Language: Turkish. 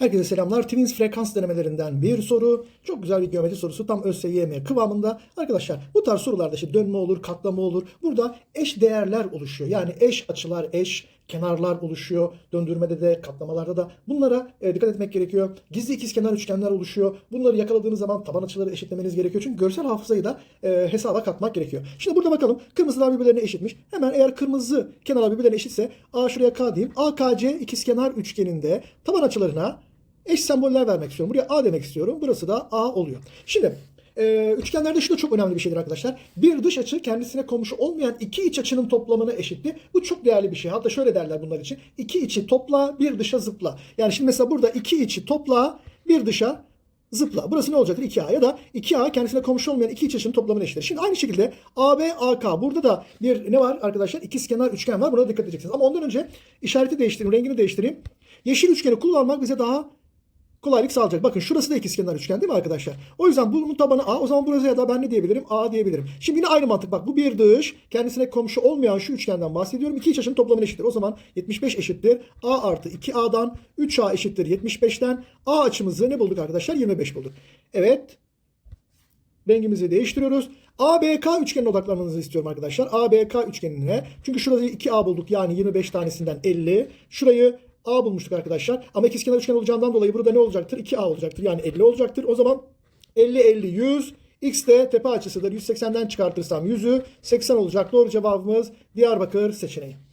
Herkese selamlar. Twins frekans denemelerinden bir soru. Çok güzel bir geometri sorusu. Tam ÖSYM kıvamında. Arkadaşlar bu tarz sorularda işte dönme olur, katlama olur. Burada eş değerler oluşuyor. Yani eş açılar, eş kenarlar oluşuyor. Döndürmede de, katlamalarda da. Bunlara e, dikkat etmek gerekiyor. Gizli ikizkenar üçgenler oluşuyor. Bunları yakaladığınız zaman taban açıları eşitlemeniz gerekiyor. Çünkü görsel hafızayı da e, hesaba katmak gerekiyor. Şimdi burada bakalım. Kırmızılar birbirlerine eşitmiş. Hemen eğer kırmızı kenarlar birbirlerine eşitse A şuraya K diyeyim. AKC ikizkenar üçgeninde taban açılarına eş semboller vermek istiyorum. Buraya A demek istiyorum. Burası da A oluyor. Şimdi e, üçgenlerde şu da çok önemli bir şeydir arkadaşlar. Bir dış açı kendisine komşu olmayan iki iç açının toplamına eşitti. Bu çok değerli bir şey. Hatta şöyle derler bunlar için. İki içi topla, bir dışa zıpla. Yani şimdi mesela burada iki içi topla, bir dışa zıpla. Burası ne olacaktır? 2A ya da 2A kendisine komşu olmayan iki iç açının toplamına eşittir. Şimdi aynı şekilde AB, AK. Burada da bir ne var arkadaşlar? İkizkenar üçgen var. Buna dikkat edeceksiniz. Ama ondan önce işareti değiştireyim, rengini değiştireyim. Yeşil üçgeni kullanmak bize daha kolaylık sağlayacak. Bakın şurası da ikizkenar üçgen değil mi arkadaşlar? O yüzden bunun tabanı A. O zaman burası ya da ben ne diyebilirim? A diyebilirim. Şimdi yine aynı mantık. Bak bu bir dış. Kendisine komşu olmayan şu üçgenden bahsediyorum. İki iç açının toplamına eşittir. O zaman 75 eşittir. A artı 2A'dan 3A eşittir 75'ten. A açımızı ne bulduk arkadaşlar? 25 bulduk. Evet. Rengimizi değiştiriyoruz. ABK üçgenine odaklanmanızı istiyorum arkadaşlar. ABK üçgenine. Çünkü şurada 2A bulduk. Yani 25 tanesinden 50. Şurayı A bulmuştuk arkadaşlar. Ama ikizkenar üçgen olacağından dolayı burada ne olacaktır? 2A olacaktır. Yani 50 olacaktır. O zaman 50 50 100 X de tepe açısıdır. 180'den çıkartırsam 100'ü 80 olacak. Doğru cevabımız Diyarbakır seçeneği.